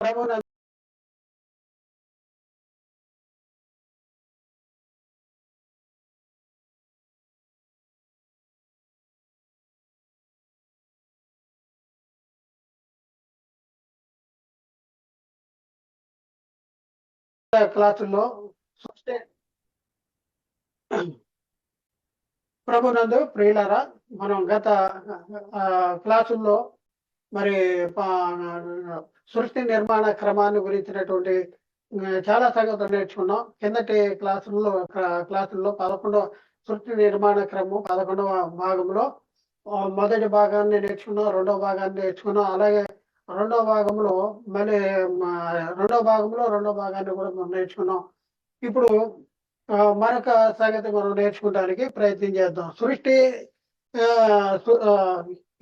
ప్రభువునందు క్లాసుల్లో ప్రభునందు ప్రియులరా మనం గత క్లాసుల్లో మరి పా- సృష్టి నిర్మాణ క్రమాన్ని గురించినటువంటి చాలా సంగతులు నేర్చుకున్నాం. కిందటి క్లాసుల్లో క్లాసుల్లో పదకొండవ సృష్టి నిర్మాణ క్రమం పదకొండవ భాగంలో మొదటి భాగాన్ని నేర్చుకున్నాం రెండవ భాగాన్ని నేర్చుకున్నాం. అలాగే రెండవ భాగంలో మళ్ళీ రెండో రెండవ భాగంలో రెండవ భాగాన్ని కూడా మనం నేర్చుకున్నాం. ఇప్పుడు మరొక సంగతి మనం నేర్చుకోవడానికి ప్రయత్నం చేద్దాం. సృష్టి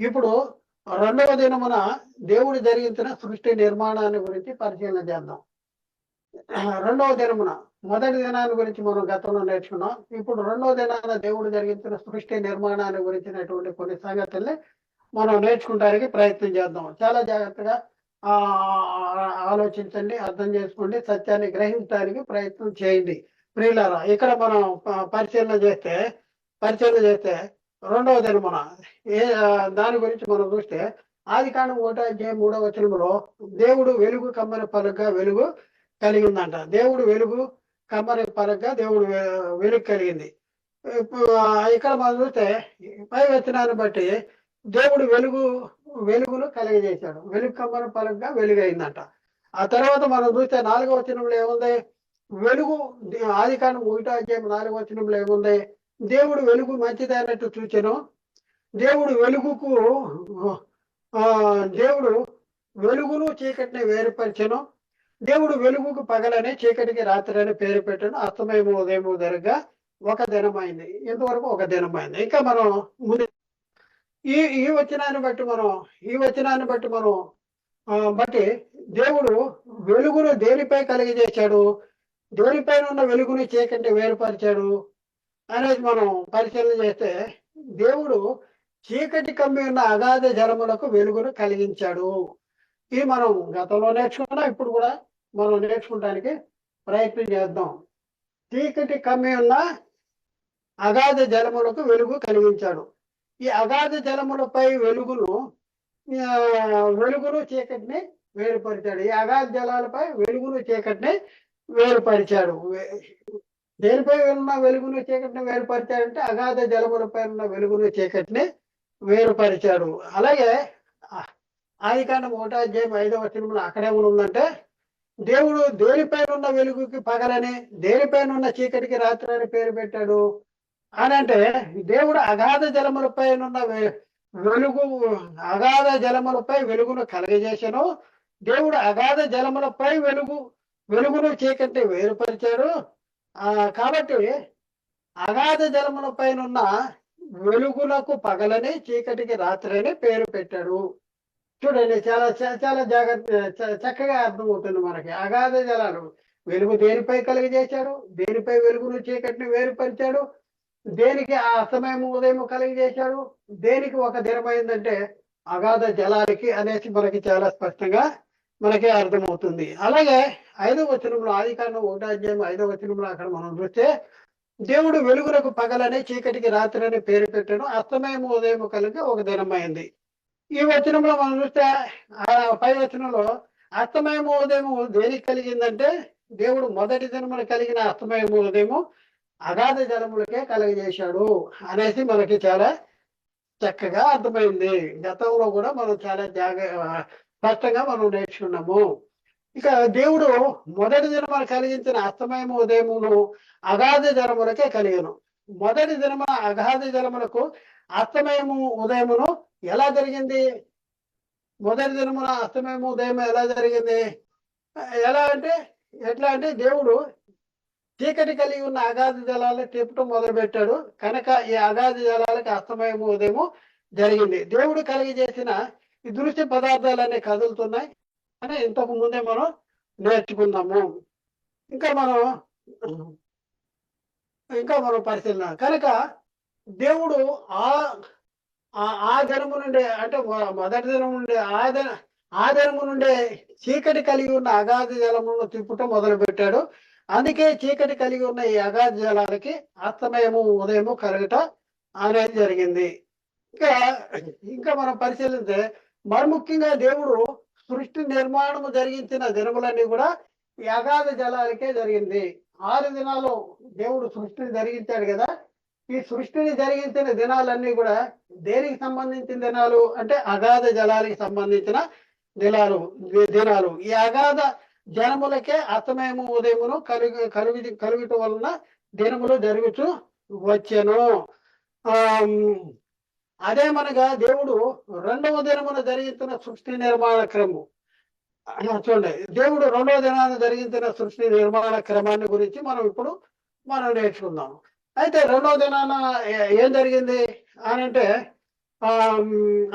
ఇప్పుడు రెండవ దినమున దేవుడు జరిగించిన సృష్టి నిర్మాణాన్ని గురించి పరిశీలన చేద్దాం. రెండవ దినమున మొదటి దినాన్ని గురించి మనం గతంలో నేర్చుకున్నాం. ఇప్పుడు రెండవ దినాన దేవుడు జరిగించిన సృష్టి నిర్మాణాన్ని గురించినటువంటి కొన్ని సంగతుల్ని మనం నేర్చుకోవడానికి ప్రయత్నం చేద్దాం. చాలా జాగ్రత్తగా ఆ ఆలోచించండి అర్థం చేసుకోండి సత్యాన్ని గ్రహించడానికి ప్రయత్నం చేయండి. ప్రియులారా ఇక్కడ మనం పరిశీలన చేస్తే పరిశీలన చేస్తే రెండవ మన ఏ దాని గురించి మనం చూస్తే ఆది కాండం ఒకటో అధ్యాయం మూడవ వచనంలో దేవుడు వెలుగు కమ్మని పలుగ్గా వెలుగు కలిగిందంట దేవుడు వెలుగు కమ్మని పలుగ్గా దేవుడు వెలుగు కలిగింది. ఇప్పుడు, ఇక్కడ మనం చూస్తే పై వచనాన్ని బట్టి దేవుడు వెలుగు వెలుగును కలిగజేశాడు వెలుగు కమ్మని పలుగ్గా వెలుగు అయిందంట. ఆ తర్వాత మనం చూస్తే నాలుగవ వచనంలో ఏముంది? వెలుగు ఆది కాండం ఒకటో అధ్యాయం నాలుగవ వచనంలో ఏముంది? దేవుడు వెలుగు మంచిదైనట్టు చూచెను. దేవుడు వెలుగుకు ఆ దేవుడు వెలుగును చీకటిని వేరుపరిచెను. దేవుడు వెలుగుకు పగలని చీకటికి రాత్రి అని పేరు పెట్టను అస్తమయము ఉదయము జరగగా ఒక దినమైంది. ఇంతవరకు ఒక దినమైంది. ఇంకా మనం ముందు ఈ ఈ వచనాన్ని బట్టి మనం ఈ వచనాన్ని బట్టి మనం ఆ, బట్టి దేవుడు వెలుగును దేనిపై కలిగజేశాడు? దేనిపైన ఉన్న వెలుగుని చీకటి వేరుపరిచాడు? అనేది మనం పరిశీలన చేస్తే దేవుడు చీకటి కమ్మి ఉన్న అగాధ జలములకు వెలుగును కలిగించాడు. ఇది మనం గతంలో నేర్చుకున్నాం ఇప్పుడు కూడా మనం నేర్చుకోవడానికి ప్రయత్నం చేద్దాం. చీకటి కమ్మి ఉన్న అగాధ జలములకు వెలుగు కలిగించాడు. ఈ అగాధ జలములపై వెలుగును వెలుగును చీకటిని వేరుపరిచాడు. ఈ అగాధ జలాలపై వెలుగును చీకటిని వేరుపరిచాడు. దేనిపై ఉన్న వెలుగును చీకటిని వేరుపరిచాడంటే అగాధ జలములపై ఉన్న వెలుగును చీకటిని వేరుపరిచాడు. అలాగే ఆది కాండం ఒకటో అధ్యాయం ఐదవ వచనంలో అక్కడే ఉందంటే దేవుడు దేనిపైన ఉన్న వెలుగుకి పగలని దేనిపైన ఉన్న చీకటికి రాత్రి అని పేరు పెట్టాడు. అని అంటే దేవుడు అగాధ జలములపై ఉన్న వెలుగు అగాధ జలములపై వెలుగును కలగజేశాను. దేవుడు అగాధ జలములపై వెలుగు వెలుగును చీకటిని వేరుపరిచాడు. కాబట్టి అగాధ జలముల పైన ఉన్న వెలుగులకు పగలని చీకటికి రాత్రి పేరు పెట్టాడు. చూడండి చాలా చాలా జాగ్రత్త చ- చక్కగా అర్థమవుతుంది మనకి. అగాధ జలాలు వెలుగు దేనిపై కలిగజేశాడు? దేనిపై వెలుగును చీకటిని వేరుపరిచాడు? దేనికి ఆ అస్తమయం ఉదయం కలిగజేశాడు? దేనికి ఒక దినమైందంటే అగాధ జలాలకి అనేసి మనకి చాలా స్పష్టంగా మనకి అర్థమవుతుంది. అలాగే ఐదవ వచనంలో ఆది కాండం ఒకటో అధ్యాయం ఐదవ వచనంలో అక్కడ మనం చూస్తే దేవుడు వెలుగులకు పగలనే చీకటికి రాత్రి అని పేరు పెట్టాను అస్తమయం ఉదయం కలిగి ఒక దినమైంది. ఈ వచనంలో మనం చూస్తే పై వచనంలో అస్తమయం ఉదయం దేనికి కలిగిందంటే దేవుడు మొదటి దినమున కలిగిన అస్తమయం ఉదయం అగాధ జలములకే కలగజేశాడు అనేసి మనకి చాలా చక్కగా అర్థమైంది. గతంలో కూడా మనం చాలా జాగ స్పష్టంగా మనం నేర్చుకున్నాము. ఇక దేవుడు మొదటి దినమున కలిగించిన అస్తమయము ఉదయమును అగాధ జలములకే కలిగను. మొదటి దినమున అగాధ జలములకు అస్తమయము ఉదయమును ఎలా జరిగింది? మొదటి దినమున అస్తమయము ఉదయం ఎలా జరిగింది? ఎలా అంటే ఎట్లా అంటే దేవుడు చీకటి కలిగి ఉన్న అగాధ జలాలు తిప్పటం మొదలు పెట్టాడు కనుక ఈ అగాధ జలాలకు అస్తమయము ఉదయము జరిగింది. దేవుడు కలిగి చేసిన ఈ దృశ్య పదార్థాలన్నీ కదులుతున్నాయి అని ఇంతకు ముందే మనం నేర్చుకున్నాము. ఇంకా మనం ఇంకా మనం పరిశీలన. కనుక దేవుడు ఆ ఆ- ఆ నుండి అంటే మొదటి దినం నుండి ఆ దిన ఆ నుండే చీకటి కలిగి ఉన్న అగాధ జలములను తిప్పుటం మొదలు పెట్టాడు అందుకే చీకటి కలిగి ఉన్న ఈ అగాధ జలాలకి అస్తమయము ఉదయము కలగట అనేది జరిగింది. ఇంకా ఇంకా మనం పరిశీలిస్తే మరి ముఖ్యంగా దేవుడు సృష్టి నిర్మాణము జరిగించిన దినములన్నీ కూడా ఈ అగాధ జలాలకే జరిగింది. ఆరు దినాలు దేవుడు సృష్టిని జరిగించాడు కదా. ఈ సృష్టిని జరిగించిన దినాలన్నీ కూడా దేనికి సంబంధించిన దినాలు? అంటే అగాధ జలాలకి సంబంధించిన దినాలు దినాలు. ఈ అగాధ జనములకే అస్తమయము ఉదయమును కలుగు కలుగు కలుగుట వలన దినములు జరుగుతూ వచ్చాను. ఆ అదే మనగా దేవుడు రెండవ దినమున జరిగిన సృష్టి నిర్మాణ క్రమం. చూడండి దేవుడు రెండవ దినాన జరిగిన సృష్టి నిర్మాణ క్రమాన్ని గురించి మనం ఇప్పుడు మనం నేర్చుకుందాం అయితే రెండవ దినాన ఏం జరిగింది అని అంటే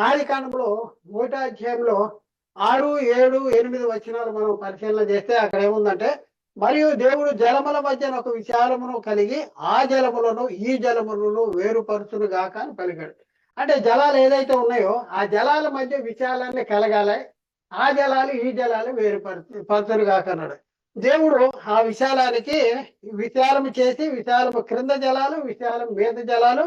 ఆది కాండంలో ఒకటో అధ్యాయంలో ఆరు ఏడు ఎనిమిది వచనాలు మనం పరిశీలన చేస్తే అక్కడ ఏముందంటే మరియు దేవుడు జలముల మధ్యన ఒక విశాలమును కలిగి ఆ జలములను ఈ జలములను వేరుపరుచును గాక అని పలికాడు. అంటే జలాలు ఏదైతే ఉన్నాయో ఆ జలాల మధ్య విశాలాన్ని కలగాలి. ఆ జలాలు ఈ జలాలు వేరుపరచు పరచును కాకన్నాడు దేవుడు ఆ విశాలానికి విశాలము చేసి విశాలము క్రింద జలాలు విశాలం మీద జలాలు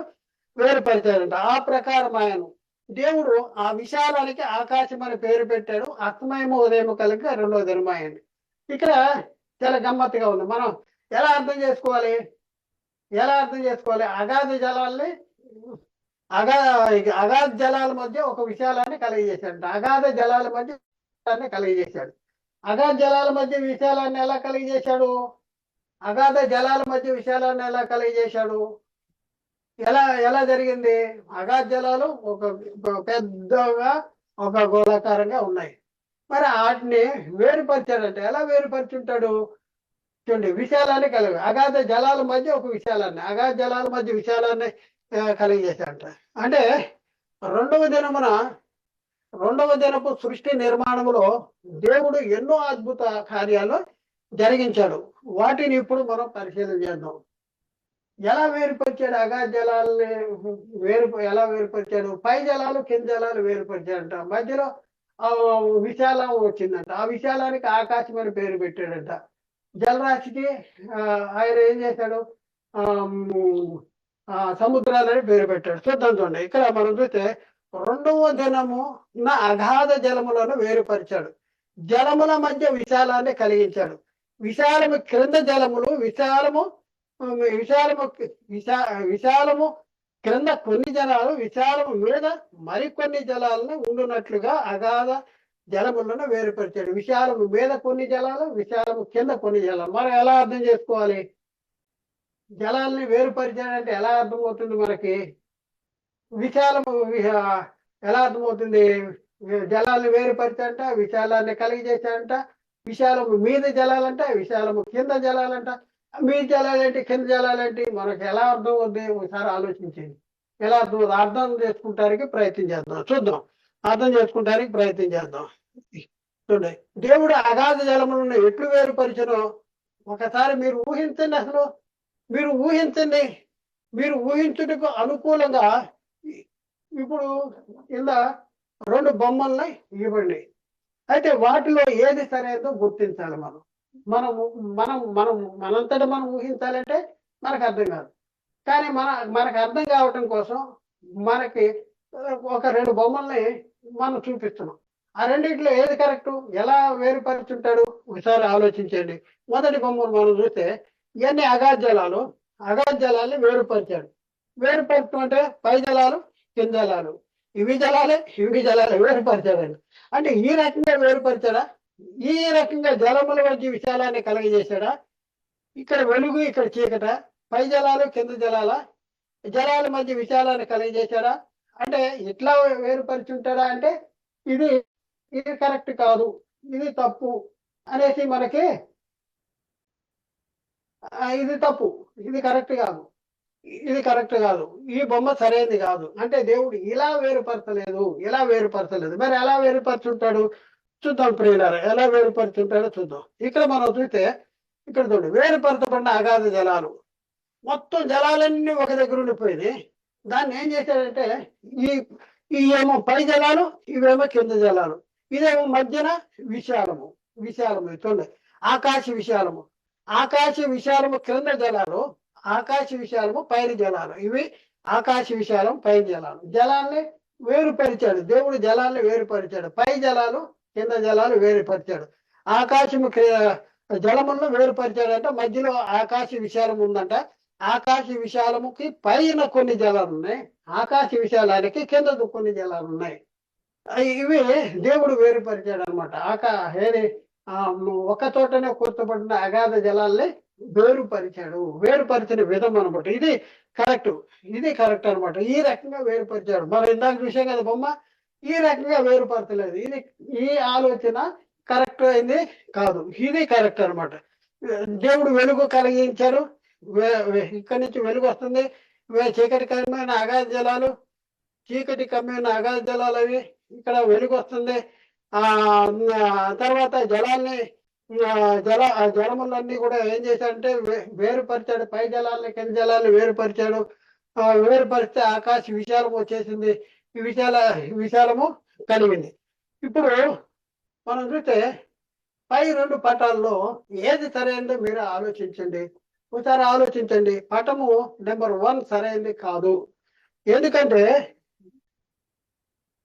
వేరుపరిచాడంట. ఆ ప్రకారం ఆయన. దేవుడు ఆ విశాలానికి ఆకాశం అని పేరు పెట్టాడు. అస్తమయము ఉదయము కలిగి రెండో దినమాయండి ఇక్కడ చాలా గమ్మత్తుగా ఉంది. మనం ఎలా అర్థం చేసుకోవాలి? ఎలా అర్థం చేసుకోవాలి? అగాధ జలాల్ని అగా అగాధ జలాల మధ్య ఒక విశాలాన్ని కలిగజేశాడు అగాధ జలాల మధ్య విశాలాన్ని కలిగజేశాడు. అగాధ జలాల మధ్య విశాలాన్ని ఎలా కలిగజేశాడు? అగాధ జలాల మధ్య విశాలాన్ని ఎలా కలిగజేశాడు? ఎలా ఎలా జరిగింది? అగాధ జలాలు ఒక పెద్దగా ఒక గోళాకారంగా ఉన్నాయి. మరి వాటిని వేరుపరిచాడంటే. ఎలా వేరుపరుచుంటాడు? చూడండి విశాలాన్ని కలిగి అగాధ జలాల మధ్య ఒక విశాలాన్ని అగాధ జలాల మధ్య విశాలాన్ని కలిగజేశాడంట అంటే రెండవ దినమున రెండవ దినపు సృష్టి నిర్మాణములో దేవుడు ఎన్నో అద్భుత కార్యాలు జరిగించాడు. వాటిని ఇప్పుడు మనం పరిశీలన చేద్దాం. ఎలా వేరుపరిచాడు అగా జలాలని వేరు ఎలా వేరుపరిచాడు? పై జలాలు కింద జలాలు వేరుపరిచాడంట. మధ్యలో ఆ విశాలం వచ్చిందంట. ఆ విశాలానికి ఆకాశం అని పేరు పెట్టాడంట. జలరాశికి ఆయన ఏం చేశాడు? ఆ, సముద్రాలని పేరు పెట్టాడు. చూద్దాం చూడండి. ఇక్కడ మనం చూస్తే రెండవ దినము నా అగాధ జలములను వేరుపరిచాడు. జలముల మధ్య విశాలాన్ని కలిగించాడు. విశాలము క్రింద జలములు విశాలము విశాలము విశా విశాలము క్రింద కొన్ని జలాలు విశాలము మీద మరికొన్ని జలాలను ఉండునట్లుగా అగాధ జలములను వేరుపరిచాడు. విశాలము మీద కొన్ని జలాలు విశాలము కింద కొన్ని జలాలు. మనం ఎలా అర్థం చేసుకోవాలి? జలాల్ని వేరుపరిచాడంటే ఎలా అర్థమవుతుంది మనకి? విశాలము ఎలా అర్థమవుతుంది? జలాల్ని వేరుపరిచాడంట విశాలాన్ని కలిగజేశాడంట విశాలము మీద జలాలంట విశాలము కింద జలాలంట. మీ జలాలేంటి కింద జలాలేంటి? మనకు ఎలా అర్థం అవుద్ది ఒకసారి ఆలోచించండి. ఎలా అర్థం అవుతుంది అర్థం చేసుకుంటానికి ప్రయత్నం చేద్దాం. చూద్దాం. అర్థం చేసుకుంటానికి ప్రయత్నం చేద్దాం. చూడండి. దేవుడు అగాధ జలములను ఎట్లు వేరుపరిచను ఒకసారి మీరు ఊహించండి అసలు. మీరు ఊహించండి మీరు ఊహించుటకు అనుకూలంగా ఇప్పుడు కింద రెండు బొమ్మల్ని ఇవ్వండి. అయితే వాటిలో ఏది సరైనదో గుర్తించాలి మనం. మనము మనం మనం మనంతటా మనం ఊహించాలంటే మనకు అర్థం కాదు. కానీ మన మనకు అర్థం కావటం కోసం మనకి ఒక రెండు బొమ్మల్ని మనం చూపిస్తున్నాం. ఆ రెండిట్లో ఏది కరెక్ట్ ఎలా వేరుపరుచుంటాడు? ఒకసారి ఆలోచించండి. మొదటి బొమ్మను మనం చూస్తే ఇవన్నీ అగాధ జలాలు అగాధ జలాల్ని వేరుపరిచాడు. వేరుపరచడం అంటే పై జలాలు కింద జలాలు. ఇవి జలాలే ఇవి జలాలే వేరుపరిచాడండి అంటే ఈ రకంగా వేరుపరిచాడా? ఈ రకంగా జలముల మధ్య విశాలాన్ని కలగజేశాడా? ఇక్కడ వెలుగు ఇక్కడ చీకట. పై జలాలు కింద జలాల. జలాల మధ్య విశాలాన్ని కలగజేశాడా? అంటే ఎట్లా వేరుపరిచి ఉంటాడా అంటే ఇది ఇది కరెక్ట్ కాదు ఇది తప్పు అనేసి మనకి ఇది తప్పు. ఇది కరెక్ట్ కాదు. ఇది కరెక్ట్ కాదు. ఈ బొమ్మ సరైనది కాదు. అంటే దేవుడు ఇలా వేరుపరచలేదు ఇలా వేరుపరచలేదు. మరి ఎలా వేరుపరచుంటాడు? చూద్దాం ప్రియులారా. ఎలా వేరుపరచుంటాడో చూద్దాం. ఇక్కడ మనం చూస్తే ఇక్కడ చూడండి. వేరుపరచబడిన అగాధ జలాలు. మొత్తం జలాలన్నీ ఒక దగ్గర ఉండిపోయింది దాన్ని ఏం చేశాడంటే ఈ ఇవేమో ఏమో పై జలాలు ఇవేమో కింద జలాలు. ఇదేమో మధ్యన విశాలము. విశాలము. చూడండి. ఆకాశ విశాలము. ఆకాశ విశాలము క్రింద జలాలు ఆకాశ విశాలము పైన జలాలు. ఇవి ఆకాశ విశాలం పైన జలాలు. జలాల్ని వేరుపరిచాడు. దేవుడు జలాల్ని వేరుపరిచాడు. పై జలాలు కింద జలాలు వేరుపరిచాడు. ఆకాశము జలములను వేరుపరిచాడంట మధ్యలో ఆకాశ విశాలం ఉందంట. ఆకాశ విశాలముకి పైన కొన్ని జలాలు ఉన్నాయి. ఆకాశ విశాలానికి కింద కొన్ని జలాలు ఉన్నాయి. ఇవి దేవుడు వేరుపరిచాడు అనమాట ఆకా ఏది ఒక చోటనే కూర్చోబడిన అగాధ జలాల్ని వేరుపరిచాడు. వేరుపరిచిన విధం అనమాట ఇది కరెక్ట్. ఇది కరెక్ట్ అనమాట ఈ రకంగా వేరుపరిచాడు. మనం ఇందాక చూసాం కదా బొమ్మ ఈ రకంగా వేరుపరచలేదు. ఇది ఈ ఆలోచన కరెక్ట్ అయింది కాదు. ఇది కరెక్ట్ అన్నమాట. దేవుడు వెలుగు కలిగించారు వే- ఇక్కడి నుంచి వెలుగు వస్తుంది. వే- చీకటి కమ్మిన అగాధ జలాలు చీకటి కమ్మిన అగాధ జలాలు అవి ఇక్కడ వెలుగు వస్తుంది. ఆ తర్వాత జలాల్ని జల ఆ జలములన్నీ కూడా ఏం చేశాడంటే వే- వేరుపరిచాడు. పై జలాల్ని కింద జలాలను వేరుపరిచాడు. వేరుపరిస్తే ఆకాశ విశాలం వచ్చేసింది. విశాల విశాలము కలిగింది. ఇప్పుడు మనం చూస్తే పై రెండు పటాల్లో ఏది సరైనదో మీరు ఆలోచించండి. ఒకసారి ఆలోచించండి. పటము నెంబర్ వన్ సరైనది కాదు. ఎందుకంటే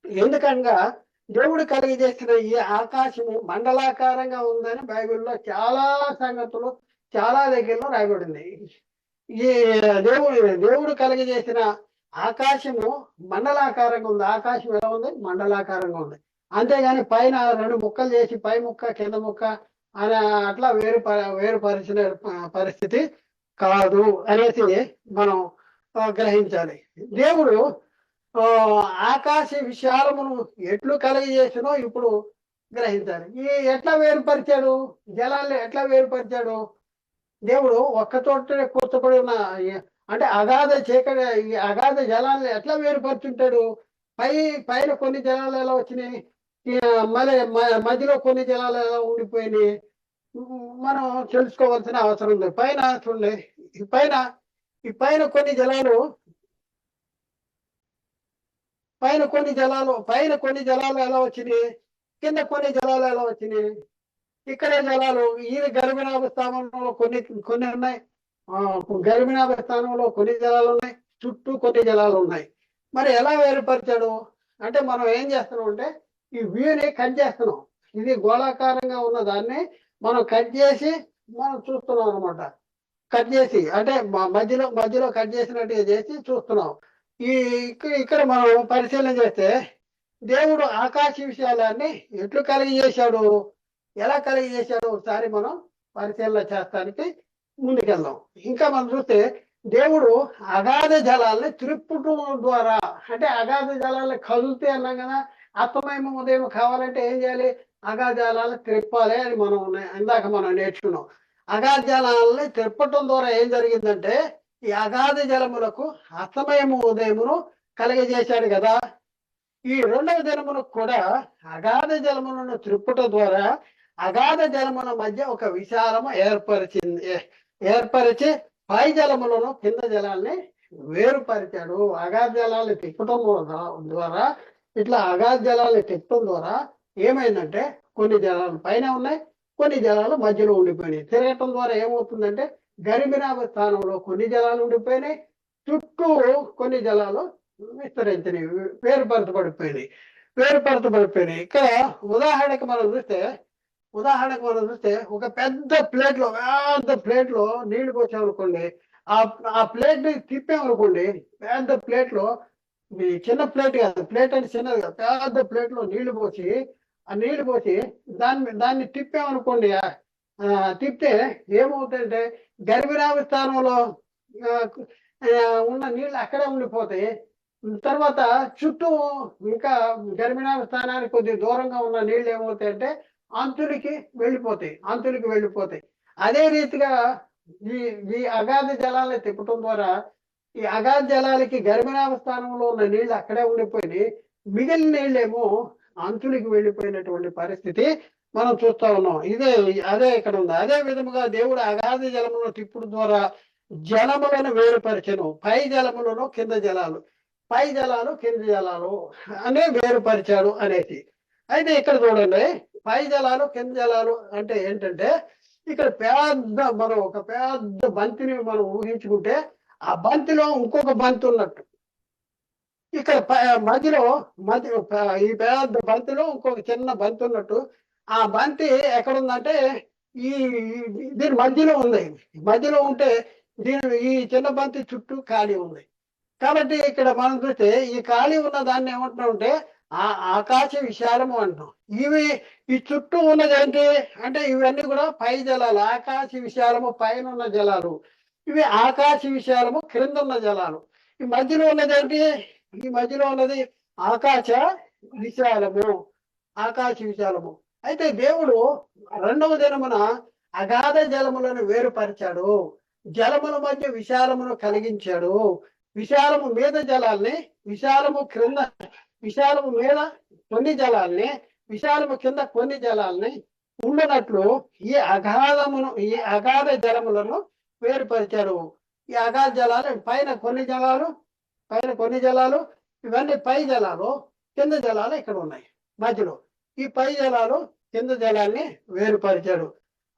ఎందుకనగా దేవుడు కలిగజేసిన ఈ ఆకాశము మండలాకారంగా ఉందని బైబిల్లో చాలా సంగతులు చాలా దగ్గరలో రాయబడింది ఈ దేవుడు దేవుడు కలిగజేసిన ఆకాశము మండలాకారంగా ఉంది. ఆకాశం ఎలా ఉంది? మండలాకారంగా ఉంది. అంతేగాని పైన రెండు ముక్కలు చేసి పై ముక్క కింద ముక్క అని అట్లా వేరు వేరుపరిచిన ప- పరిస్థితి కాదు అనేసి మనం గ్రహించాలి. దేవుడు ఆకాశ విశాలమును ఎట్లు కలిగజేసినో ఇప్పుడు గ్రహించాలి. ఈ ఎట్లా వేరుపరిచాడు? జలాల్ని ఎట్లా వేరుపరిచాడు? దేవుడు ఒక్క చోట ఉన్న అంటే అగాధ చీకటి ఈ అగాధ జలాన్ని ఎట్లా వేరుపరుచుంటాడు? పై పైన కొన్ని జలాలు ఎలా వచ్చినాయి? మళ్ళీ మ- మధ్యలో కొన్ని జలాలు ఎలా ఉండిపోయినాయి? మనం తెలుసుకోవాల్సిన అవసరం ఉంది. పైన చూడండి. ఈ పైన ఈ పైన కొన్ని జలాలు పైన కొన్ని జలాలు పైన కొన్ని జలాలు ఎలా వచ్చినాయి? కింద కొన్ని జలాలు ఎలా వచ్చినాయి? ఇక్కడే జలాలు ఈ గర్భిణాభ స్థానంలో కొన్ని కొన్ని ఉన్నాయి. ఆ, గర్భిణాభ స్థానంలో కొన్ని జలాలు ఉన్నాయి. చుట్టూ కొన్ని జలాలు ఉన్నాయి. మరి ఎలా వేరుపరిచాడు అంటే మనం ఏం చేస్తున్నాం అంటే ఈ వ్యూని కట్ చేస్తున్నాం. ఇది గోళాకారంగా ఉన్న దాన్ని మనం కట్ చేసి మనం చూస్తున్నాం అనమాట కట్ చేసి అంటే మధ్యలో మధ్యలో కట్ చేసినట్టుగా చేసి చూస్తున్నాం. ఈ ఇక్కడ మనం పరిశీలన చేస్తే దేవుడు ఆకాశ విషయాలన్నీ ఎట్లు కలిగజేశాడు ఎలా కలిగజేశాడు ఒకసారి మనం పరిశీలన చేస్తానికి ముందుకెళ్దాం. ఇంకా మనం చూస్తే దేవుడు అగాధ జలాల్ని త్రిప్పుటం ద్వారా అంటే అగాధ జలాల్ని కదులుతే అన్నాం కదా అత్తమయం ఉదయం కావాలంటే ఏం చేయాలి? అగాధ జలాలు త్రిప్పాలి అని మనం ఇందాక మనం నేర్చుకున్నాం. అగాధ జలాలని త్రిప్పటం ద్వారా ఏం జరిగిందంటే ఈ అగాధ జలములకు అస్తమయము ఉదయమును కలిగజేశాడు కదా. ఈ రెండవ జలమును కూడా అగాధ జలములను త్రిప్పుట ద్వారా అగాధ జలముల మధ్య ఒక విశాలము ఏర్పరిచింది. ఏర్పరిచి పై జలములను కింద జలాల్ని వేరుపరిచాడు. అగాధ జలాన్ని తిప్పటం ద్వారా- ద్వారా ఇట్లా అగాధ జలాన్ని తిప్పటం ద్వారా ఏమైందంటే కొన్ని జలాలు పైన ఉన్నాయి కొన్ని జలాలు మధ్యలో ఉండిపోయినాయి. తిరగటం ద్వారా ఏమవుతుందంటే గరిమినాభ స్థానంలో కొన్ని జలాలు ఉండిపోయినాయి. చుట్టూ కొన్ని జలాలు విస్తరించినాయి. వేరుపరచబడిపోయినాయి. వేరుపరచబడిపోయినాయి. ఇక్కడ ఉదాహరణకి మనం చూస్తే ఉదాహరణకు మనం చూస్తే ఒక పెద్ద ప్లేట్లో పెద్ద ప్లేట్లో నీళ్ళు పోసామనుకోండి ఆ ఆ ప్లేట్ని తిప్పామనుకోండి పెద్ద ప్లేట్లో చిన్న ప్లేట్ కాదు ప్లేట్ అంటే చిన్నది కాదు పెద్ద ప్లేట్లో నీళ్ళు పోసి ఆ నీళ్ళు పోసి దాన్ని దాన్ని తిప్పామనుకోండి తిప్పితే ఏమవుతుందంటే గర్భిణాభ స్థానంలో ఉన్న నీళ్ళు అక్కడే ఉండిపోతాయి. తర్వాత చుట్టూ ఇంకా గర్భిణాభ స్థానానికి కొద్ది దూరంగా ఉన్న నీళ్ళు ఏమవుతాయంటే అంతులకి వెళ్ళిపోతాయి అంతులకి వెళ్ళిపోతాయి. అదే రీతిగా ఈ ఈ అగాధ జలాలను తిప్పటం ద్వారా ఈ అగాధ జలాలకి గర్భిణాభ స్థానంలో ఉన్న నీళ్ళు అక్కడే ఉండిపోయి మిగిలిన నీళ్ళేమో అంతులకి వెళ్ళిపోయినటువంటి పరిస్థితి మనం చూస్తా ఉన్నాం. ఇదే అదే ఇక్కడ ఉంది. అదే విధముగా దేవుడు అగాధ జలములను తిప్పుడు ద్వారా జలములను వేరుపరచను. పై జలములను కింద జలాలు. పై జలాలు కింద జలాలు అనే వేరుపరిచాడు అనేసి. అయితే ఇక్కడ చూడండి పై జలాలు కింద జలాలు అంటే ఏంటంటే ఇక్కడ పెద్ద మనం ఒక పెద్ద బంతిని మనం ఊహించుకుంటే ఆ బంతిలో ఇంకొక బంతి ఉన్నట్టు. ఇక్కడ మధ్యలో మధ్య ఈ పెద్ద బంతిలో ఇంకొక చిన్న బంతి ఉన్నట్టు. ఆ బంతి ఎక్కడ ఉందంటే ఈ దీని మధ్యలో ఉంది. మధ్యలో ఉంటే దీని ఈ చిన్న బంతి చుట్టూ ఖాళీ ఉంది. కాబట్టి ఇక్కడ మనం చూస్తే ఈ ఖాళీ ఉన్న దాన్ని ఏమంటున్నాం ఆ ఆకాశ విశాలము అంటాం. ఇవి ఈ చుట్టూ ఉన్నది ఏంటి అంటే ఇవన్నీ కూడా పై జలాలు ఆకాశ విశాలము పైన ఉన్న జలాలు. ఇవి ఆకాశ విశాలము క్రింద ఉన్న జలాలు. ఈ మధ్యలో ఉన్నది ఏంటి? ఈ మధ్యలో ఉన్నది ఆకాశ విశాలము. ఆకాశ విశాలము. అయితే దేవుడు రెండవ దినమున అగాధ జలములను వేరుపరిచాడు. జలముల మధ్య విశాలమును కలిగించాడు. విశాలము మీద జలాల్ని విశాలము క్రింద విశాలము మీద కొన్ని జలాల్ని విశాలము కింద కొన్ని జలాల్ని ఉండనట్లు ఈ అగాధమును ఈ అగాధ జలములను వేరుపరిచారు ఈ అగాధ జలాలు పైన కొన్ని జలాలు పైన కొన్ని జలాలు ఇవన్నీ పై జలాలు కింద జలాలు ఇక్కడ ఉన్నాయి. మధ్యలో ఈ పై జలాలు కింద జలాన్ని వేరుపరిచాడు.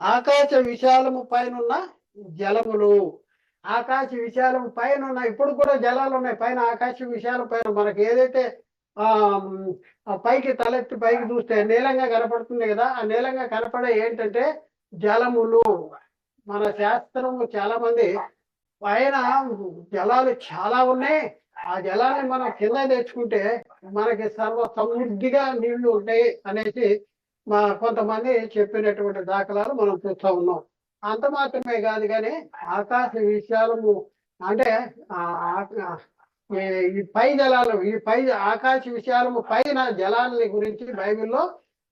ఆకాశ విశాలము పైన జలములు. ఆకాశ విశాలం పైన ఉన్న ఇప్పుడు కూడా జలాలు ఉన్నాయి. పైన ఆకాశ విశాలం పైన మనకి ఏదైతే ఆ ఆ పైకి తలెత్తి పైకి చూస్తే నీలంగా కనపడుతుంది కదా ఆ నీలంగా కనపడే ఏంటంటే జలములు. మన శాస్త్రము చాలా మంది పైన జలాలు చాలా ఉన్నాయి. ఆ జలాన్ని మనం కింద తెచ్చుకుంటే మనకి సర్వ సమృద్ధిగా నీళ్ళు ఉంటాయి అనేసి మా కొంతమంది చెప్పినటువంటి దాఖలాలు మనం చూస్తూ ఉన్నాం. అంత మాత్రమే కాదు కానీ ఆకాశ విషయాలము అంటే ఈ- పై జలాలు ఈ పై ఆకాశ విషయాలము పైన జలాలని గురించి బైబిల్లో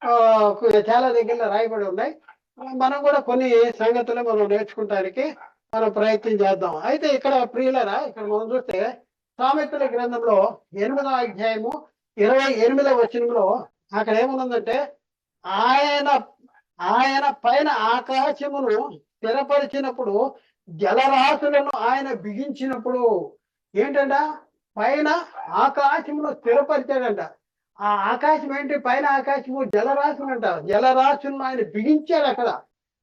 ఆ, చాలా దగ్గర రాయబడి ఉన్నాయి. మనం కూడా కొన్ని సంగతులు మనం నేర్చుకుంటానికి మనం ప్రయత్నం చేద్దాం. అయితే ఇక్కడ ప్రియులరా ఇక్కడ మనం చూస్తే సామెతల గ్రంథంలో ఎనిమిదవ అధ్యాయము ఇరవై ఎనిమిదవ వచనంలో అక్కడ ఏముందంటే ఆయన ఆయన పైన ఆకాశమును స్థిరపరిచినప్పుడు జలరాశులను ఆయన బిగించినప్పుడు ఏంటంట? పైన ఆకాశమును స్థిరపరిచాడంట. ఆ ఆకాశం ఏంటి? పైన ఆకాశము జలరాశులు అంట జలరాశులను ఆయన బిగించాడు అక్కడ.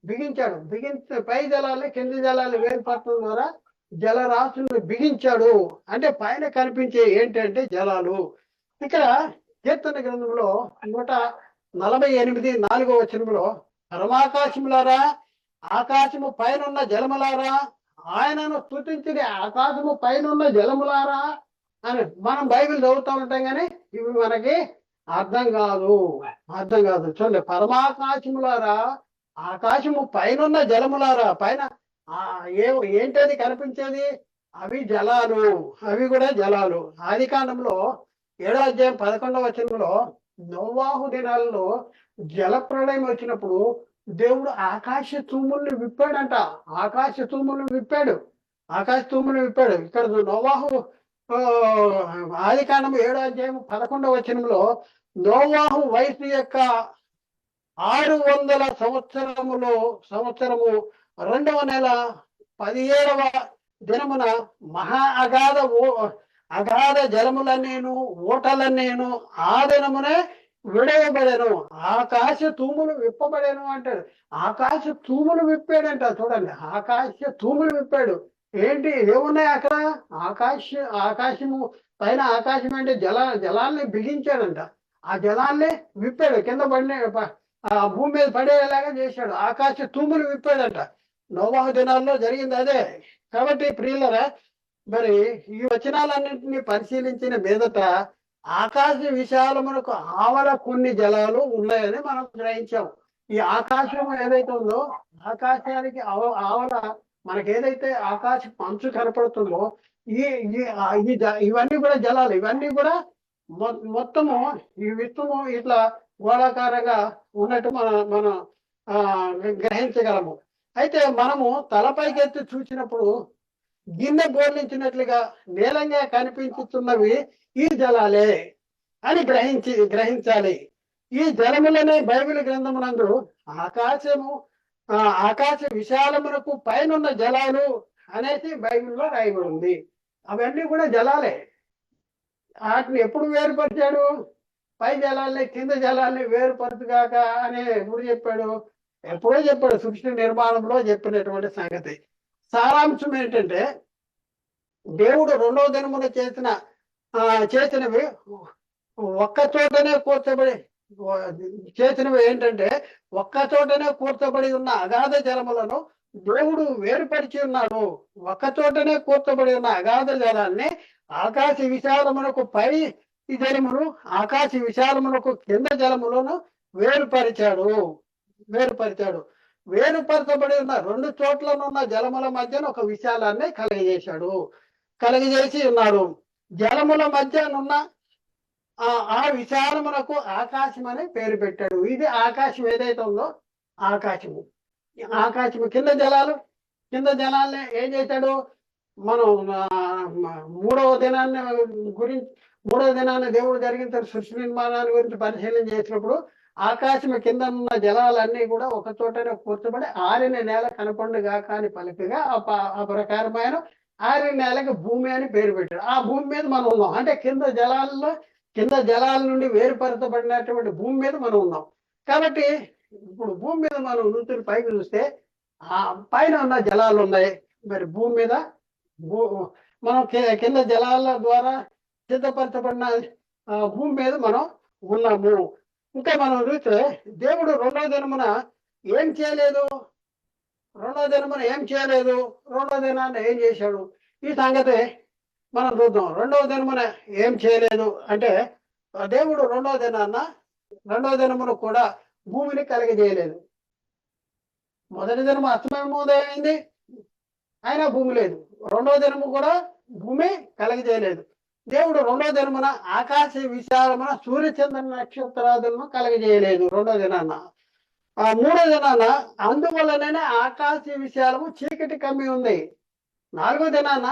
బిగించాడు. బిగించిన పై జలాలు కింది జలాలు వేరుపడటం ద్వారా జలరాశులను బిగించాడు. అంటే పైన కనిపించే ఏంటంటే జలాలు. ఇక్కడ కీర్తన గ్రంథంలో నూట నలభై ఎనిమిది నాలుగో వచనంలో పరమాకాశములారా ఆకాశము పైనున్న జలములారా ఆయనను స్థుతించిన ఆకాశము పైనున్న జలములారా అని మనం బైబిల్ చదువుతూ ఉంటాం కానీ ఇవి మనకి అర్థం కాదు. అర్థం కాదు. చూడండి పరమాకాశములారా ఆకాశము పైనున్న జలములారా పైన ఆ ఏ ఏంటది కనిపించేది? అవి జలాలు అవి కూడా జలాలు. ఆది కాండంలో ఏడో అధ్యాయం పదకొండవ వచనంలో నోవాహు దినాల్లో జల ప్రళయం వచ్చినప్పుడు దేవుడు ఆకాశ తూముల్ని విప్పాడంట. ఆకాశ తూములను విప్పాడు. ఆకాశ తూములు విప్పాడు. ఇక్కడ నోవాహు ఆది కాండం ఏడో అధ్యాయం పదకొండవ వచనంలో నోవాహు వయసు యొక్క ఆరు వందల సంవత్సరములో సంవత్సరము రెండవ నెల పదిహేడవ దినమున మహా అగాధ ఓ- అగాధ జలములన్నీను ఓటలన్నీను ఆ దినమునే విడవబడేను. ఆకాశ తూములు విప్పబడేను అంటాడు. ఆకాశ తూములు విప్పాడంట చూడండి. ఆకాశ తూములు విప్పాడు. ఏంటి? ఏమున్నాయి అక్కడ? ఆకాశ ఆకాశము పైన ఆకాశం అంటే జల జలాల్ని బిగించాడంట. ఆ జలాల్ని విప్పాడు. కింద పడిన ఆ భూమి మీద పడేలాగా చేశాడు. ఆకాశ తూములు విప్పాడంట. నోవాహు దినాల్లో జరిగింది అదే. కాబట్టి ప్రియులరా మరి ఈ వచనాలన్నింటినీ పరిశీలించిన మీదట ఆకాశ విశాలమునకు ఆవల కొన్ని జలాలు ఉన్నాయని మనం గ్రహించాము ఈ ఆకాశం ఏదైతే ఉందో ఆకాశానికి ఆవ- ఆవల మనకి ఏదైతే ఆకాశ అంచు కనపడుతుందో ఈ ఇవన్నీ కూడా జలాలు. ఇవన్నీ కూడా మొ- మొత్తము ఈ విత్తము ఇట్లా గోళాకారంగా ఉన్నట్టు మన మనం ఆ, గ్రహించగలము. అయితే మనము తలపైకెత్తి చూసినప్పుడు గిన్నె బోర్లించినట్లుగా నీలంగా కనిపించుతున్నవి ఈ జలాలే అని గ్రహించి గ్రహించాలి. ఈ జలములనే బైబిల్ గ్రంథమునందు ఆకాశము ఆకాశ విశాలమునకు పైనున్న జలాలు అనేసి బైబిల్లో రాయబడి ఉంది అవన్నీ కూడా జలాలే. వాటిని ఎప్పుడు వేరుపరిచాడు? పై జలాల్ని కింద జలాల్ని వేరుపరచుగాక అని ఎప్పుడు చెప్పాడు. ఎప్పుడో చెప్పాడు సృష్టి నిర్మాణంలో చెప్పినటువంటి సంగతి. సారాంశం ఏంటంటే దేవుడు రెండో దినమున చేసిన చేసినవి ఒక్క చోటనే కూర్చబడి చేసినవి ఏంటంటే ఒక్క చోటనే కూర్చబడి ఉన్న అగాధ జలములను దేవుడు వేరుపరిచి ఉన్నాడు. ఒక్క చోటనే కూర్చబడి ఉన్న అగాధ జలాన్ని ఆకాశ విశాలమునకు పై జలమును ఆకాశ విశాలమునకు కింద జలములను వేరుపరిచాడు. వేరుపరిచాడు వేరుపరచబడి ఉన్న రెండు చోట్లనున్న జలముల మధ్యన ఒక విశాలాన్ని కలగజేశాడు. కలగజేసి ఉన్నాడు. జలముల మధ్యనున్న ఆ ఆ విశాలమునకు ఆకాశం అని పేరు పెట్టాడు. ఇది ఆకాశం ఏదైతే ఉందో ఆకాశము. ఆకాశము కింద జలాలు కింద జలాల్ని ఏం చేశాడు? మనం మూడవ దినాన్ని గురించి మూడవ దినాన్ని దేవుడు జరిగిన సృష్టి నిర్మాణాన్ని గురించి పరిశీలన చేసినప్పుడు ఆకాశం కింద ఉన్న జలాలన్నీ కూడా ఒక చోటనే కూర్చబడి ఆరిన నేల కనపండుగా కాని పలుకగా ఆ ప్రకారమైన ఆరిన నేలకి భూమి అని పేరు పెట్టాడు. ఆ భూమి మీద మనం ఉన్నాం. అంటే కింద జలాల్లో కింద జలాల నుండి వేరుపరచబడినటువంటి భూమి మీద మనం ఉన్నాం. కాబట్టి ఇప్పుడు భూమి మీద మనం నూతులు పైకి చూస్తే ఆ పైన ఉన్న జలాలు ఉన్నాయి. మరి భూమి మీద భూ మనం కింద జలాల ద్వారా సిద్ధపరచబడిన భూమి మీద మనం ఉన్నాము. ఇంకా మనం చూస్తే దేవుడు రెండో దినమున ఏం చేయలేదు? రెండో దినమున ఏం చేయలేదు? రెండో దినాన్ని ఏం చేశాడు? ఈ సంగతి మనం చూద్దాం. రెండవ దినమున ఏం చేయలేదు? అంటే దేవుడు రెండవ దినాన్న రెండవ దినమును కూడా భూమిని కలిగజేయలేదు మొదటి దినము అస్తమయం ఉదయమైంది అయినా భూమి లేదు. రెండవ దినము కూడా భూమి కలగజేయలేదు దేవుడు రెండో దినమున ఆకాశ విశాలమున సూర్యచంద్ర నక్షత్రాదులను కలగజేయలేదు రెండో దినాన. ఆ మూడో దినాన అందువల్లనే ఆకాశ విశాలము చీకటి కమ్మి ఉంది. నాలుగో దినాన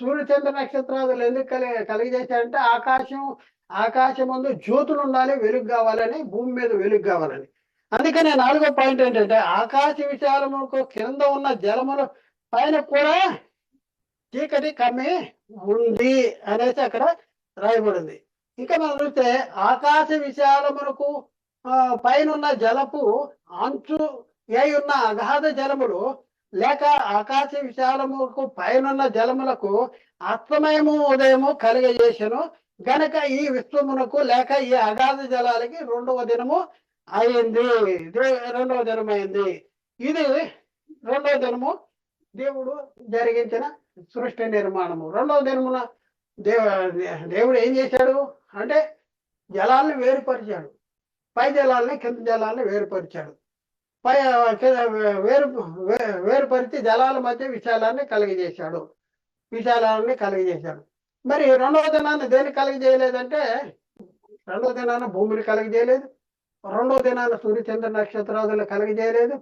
సూర్యచంద్ర నక్షత్రాదులు ఎందుకు కలి కలిగజేశాడంటే ఆకాశం ఆకాశం ముందు జ్యోతులు ఉండాలి వెలుగు కావాలని భూమి మీద వెలుగు కావాలని. అందుకనే నాలుగో పాయింట్ ఏంటంటే ఆకాశ విశాలముకు కింద ఉన్న జలముల పైన కూడా చీకటి కమ్మి ఉంది అనేసి అక్కడ రాయబడింది. ఇంకా మనం చూస్తే ఆకాశ విశాలమునకు పైన ఉన్న జలపు అంచు ఏ ఉన్న అగాధ జలములు లేక ఆకాశ విశాలముకు పైనున్న జలములకు అస్తమయము ఉదయము కలిగజేసను. గనక ఈ విశ్వమునకు లేక ఈ అగాధ జలాలకి రెండవ దినము అయింది. రెండవ దినమైంది. ఇది రెండవ దినము దేవుడు జరిగించిన సృష్టి నిర్మాణము. రెండవ దినమున దేవ దేవుడు ఏం చేశాడు? అంటే జలాల్ని వేరుపరిచాడు. పై జలాల్ని కింద జలాలని వేరుపరిచాడు. పై వేరు వే- వేరుపరిచి జలాల మధ్య విశాలాన్ని కలిగజేశాడు. విశాలాన్ని కలిగజేశాడు. మరి రెండవ దినాన్ని దేన్ని కలిగజేయలేదంటే రెండవ దినాన భూమిని కలిగజేయలేదు. రెండవ దినాన సూర్యచంద్ర నక్షత్రాదులు కలిగజేయలేదు.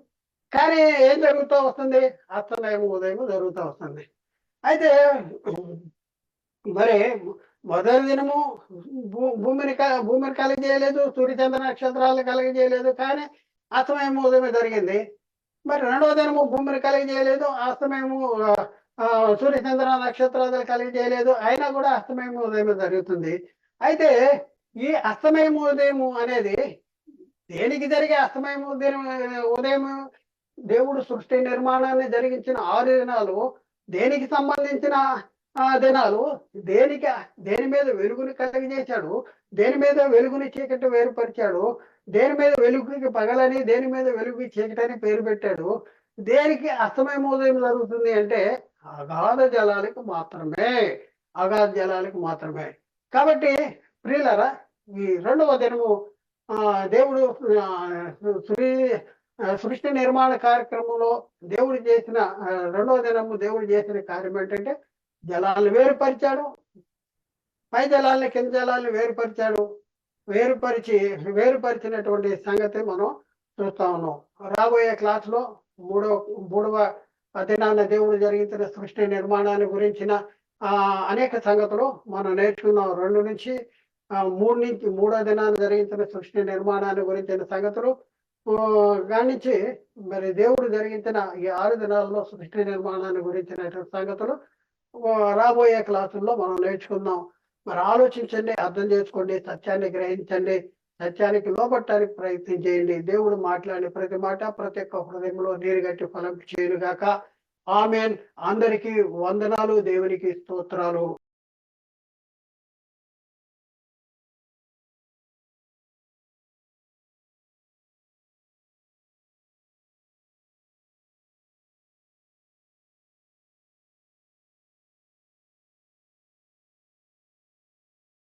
కానీ ఏం జరుగుతూ వస్తుంది? అస్తమయం ఉదయం జరుగుతూ వస్తుంది. అయితే మరి మొదటి దినము భూ- భూమిని క- భూమిని కలిగజేయలేదు సూర్యచంద్ర నక్షత్రాలు కలిగజేయలేదు కానీ అస్తమయము ఉదయం జరిగింది. మరి రెండవ దినము భూమిని కలిగజేయలేదు అస్తమయము ఆ, సూర్యచంద్ర నక్షత్రాలు కలిగజేయలేదు అయినా కూడా అస్తమయము ఉదయం జరుగుతుంది. అయితే ఈ అస్తమయము ఉదయము అనేది దేనికి జరిగే అస్తమయము ఉదయం ఉదయం దేవుడు సృష్టి నిర్మాణాన్ని జరిగించిన ఆరు దినాలు దేనికి సంబంధించిన దినాలు? దేనికి దేని మీద వెలుగుని కలిగజేశాడు దేని మీద వెలుగుని చీకటి వేరుపరిచాడు? దేని మీద వెలుగుకి పగలని దేని మీద వెలుగు చీకటని పేరు పెట్టాడు? దేనికి అస్తమయం ఉదయం జరుగుతుంది అంటే అగాధ జలాలకు మాత్రమే. అగాధ జలాలకు మాత్రమే. కాబట్టి ప్రియులరా ఈ రెండవ దినము ఆ దేవుడు శ్రీ సృష్టి నిర్మాణ కార్యక్రమంలో దేవుడు చేసిన రెండో రెండవ దినము దేవుడు చేసిన కార్యం ఏంటంటే జలాలను వేరుపరిచాడు. పై జలాలను కింద జలాలను వేరుపరిచాడు. వేరుపరిచి వేరుపరిచినటువంటి సంగతి మనం చూస్తా ఉన్నాం. రాబోయే క్లాస్లో మూడవ మూడవ దినాన దేవుడు జరిగించిన సృష్టి నిర్మాణాన్ని గురించిన ఆ అనేక సంగతులు మనం నేర్చుకున్నాం రెండు నుంచి ఆ, మూడు నుంచి మూడో దినాన్ని జరిగించిన సృష్టి నిర్మాణాన్ని గురించిన సంగతులు కానించి గానించి మరి దేవుడు జరిగించిన ఈ ఆరు దినాల్లో సృష్టి నిర్మాణాన్ని గురించిన సంగతులు రాబోయే క్లాసుల్లో మనం నేర్చుకుందాం. మరి ఆలోచించండి అర్థం చేసుకోండి సత్యాన్ని గ్రహించండి సత్యానికి లోపట్టడానికి ప్రయత్నం చేయండి. దేవుడు మాట్లాడే ప్రతి మాట ప్రతి ఒక్క హృదయంలో నీరుగట్టి ఫలం చేయనుగాక. ఆమెన్. అందరికీ వందనాలు దేవునికి స్తోత్రాలు.